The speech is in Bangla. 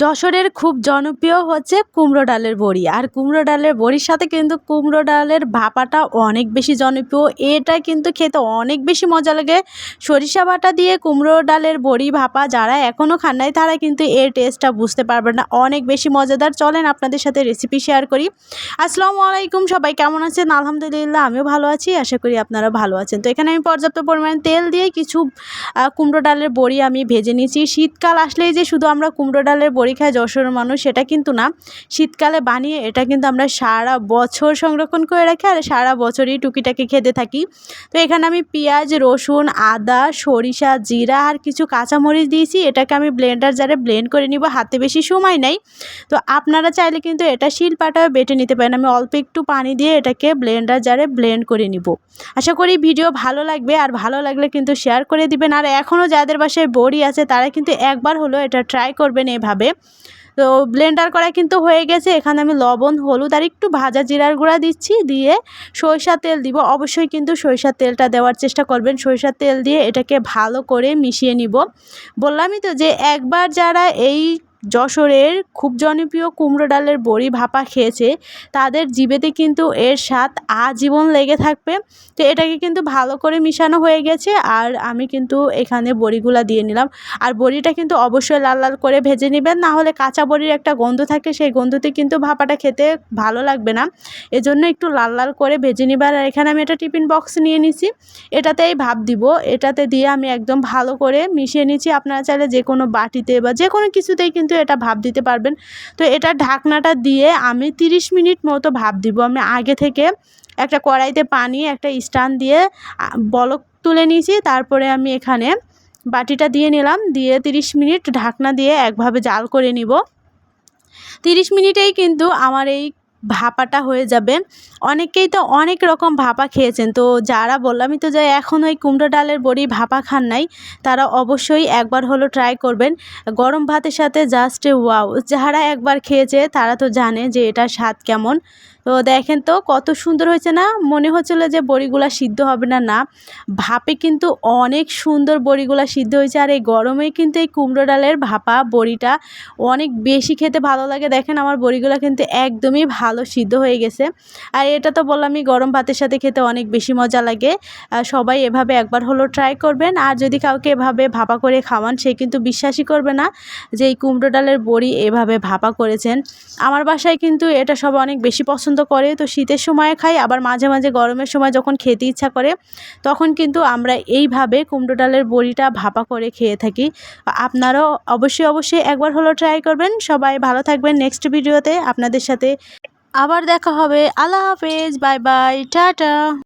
যশোরের খুব জনপ্রিয় হচ্ছে কুমড়ো ডালের বড়ি। আর কুমড়ো ডালের বড়ির সাথে কিন্তু কুমড়ো ডালের ভাপাটা অনেক বেশি জনপ্রিয়। এটা কিন্তু খেতে অনেক বেশি মজা লাগে। সরিষা বাটা দিয়ে কুমড়ো ডালের বড়ি ভাপা যারা এখনও খান নাই, তারা কিন্তু এর টেস্টটা বুঝতে পারবেন না। অনেক বেশি মজাদার। চলেন আপনাদের সাথে রেসিপি শেয়ার করি। আসসালামু আলাইকুম সবাই, কেমন আছেন? আলহামদুলিল্লাহ, আমিও ভালো আছি। আশা করি আপনারা ভালো আছেন। তো এখানে আমি পর্যাপ্ত পরিমাণে তেল দিয়ে কিছু কুমড়ো ডালের বড়ি আমি ভেজে নিয়েছি। শীতকাল আসলেই যে শুধু আমরা কুমড়ো ডালের বড়ি যশোরের মানুষ, সেটা কিন্তু না। শীতকালে বানিয়ে এটা কিন্তু আমরা সারা বছর সংরক্ষণ করে রাখি আর সারা বছরই টুকিটাকি খেতে থাকি। তো এখানে আমি পেঁয়াজ, রসুন, আদা, সরিষা, জিরা আর কিছু কাঁচামরিচ দিয়েছি। এটাকে আমি ব্লেন্ডার জারে ব্লেন্ড করে নিব, হাতে বেশি সময় নেই। তো আপনারা চাইলে কিন্তু এটা শিলপাটাও বেটে নিতে পারেন। আমি অল্প একটু পানি দিয়ে এটাকে ব্লেন্ডার জারে ব্লেন্ড করে নিব। আশা করি ভিডিও ভালো লাগবে আর ভালো লাগলে কিন্তু শেয়ার করে দিবেন। আর এখনও যাদের বাসায় বড়ি আছে, তারা কিন্তু একবার হলো এটা ট্রাই করবেন এভাবে। তো ব্লেন্ডার করা কিন্তু হয়ে গেছে। এখানে আমি লবণ, হলুদ আর একটু ভাজা জিরার গুঁড়া দিচ্ছি। দিয়ে সরিষার তেল দিব। অবশ্যই কিন্তু সরিষার তেলটা দেওয়ার চেষ্টা করবেন। সরিষার তেল দিয়ে এটাকে ভালো করে মিশিয়ে নিব। বললামই তো যে একবার যারা এই যশোরের খুব জনপ্রিয় কুমড়ো ডালের বড়ি ভাপা খেয়েছে, তাদের জিভেতে কিন্তু এর স্বাদ আজীবন লেগে থাকবে। তো এটাকে কিন্তু ভালো করে মিশানো হয়ে গেছে আর আমি কিন্তু এখানে বড়িগুলা দিয়ে নিলাম। আর বড়িটা কিন্তু অবশ্যই লাল লাল করে ভেজে নেবেন না হলে কাঁচা বড়ির একটা গন্ধ থাকে, সেই গন্ধতে কিন্তু ভাপাটা খেতে ভালো লাগবে না। এজন্য একটু লাল লাল করে ভেজে নিবার, আর এখানে আমি একটা টিফিন বক্স নিয়ে নিছি। এটাতেই ভাপ দিব, এটাতে দিয়ে আমি একদম ভালো করে মিশিয়ে নিচ্ছি। আপনারা চাইলে যে কোনো বাটিতে বা যে কোনো কিছুতেই কিন্তু এটা ভাপ দিতে পারবেন। তো এটা ঢাকনাটা দিয়ে আমি 30 মিনিট মতো ভাপ দিব। আমি আগে থেকে একটা কড়াইতে পানি, একটা স্ট্যান্ড দিয়ে বলক তুলে নিয়েছি। তারপরে আমি এখানে বাটিটা দিয়ে নিলাম। দিয়ে 30 মিনিট ঢাকনা দিয়ে একভাবে জাল করে নিব। 30 মিনিটেই কিন্তু আমার এই ভাপাটা হয়ে যাবে। অনেকেই তো অনেক রকম ভাপা খেয়েছেন। তো যারা বললামই তো যে এখন ওই কুমড়ো ডালের বড়ি ভাপা খান নাই, তারা অবশ্যই একবার হলো ট্রাই করবেন। গরম ভাতের সাথে জাস্ট ওয়াও যারা একবার খেয়েছে তারা তো জানে যে এটার স্বাদ কেমন। তো দেখেন তো, কত সুন্দর হয়েছে না? মনে হচ্ছিল যে বড়িগুলা সিদ্ধ হবে না না। ভাপে কিন্তু অনেক সুন্দর বড়িগুলা সিদ্ধ হয়েছে, আর এই গরমে কিন্তু এই কুমড়ো ডালের ভাপা, বড়িটা অনেক বেশি খেতে ভালো লাগে। দেখেন আমার বড়িগুলো কিন্তু একদমই ভালো সিদ্ধ হয়ে গেছে। আর এটা তো বললামই, গরম ভাতের সাথে খেতে অনেক বেশি মজা লাগে। সবাই এভাবে একবার হলো ট্রাই করবেন। আর যদি কাউকে এভাবে ভাপা করে খাওয়ান, সে কিন্তু বিশ্বাসই করবে না যে এই কুমড়ো ডালের বড়ি এভাবে ভাপা করেছেন। আমার বাসায় কিন্তু এটা সব অনেক বেশি পছন্দ করে, তো শীতের সময় খাই, আবার মাঝে মাঝে গরমের সময় যখন খেতে ইচ্ছা করে, তখন কিন্তু আমরা এইভাবে কুমড়ো ডালের বড়িটা ভাপা করে খেয়ে থাকি। আপনারাও অবশ্যই অবশ্যই একবার হলো ট্রাই করবেন। সবাই ভালো থাকবেন। নেক্সট ভিডিওতে আপনাদের সাথে আবার দেখা হবে। আল্লাহ হাফেজ। Bye bye tata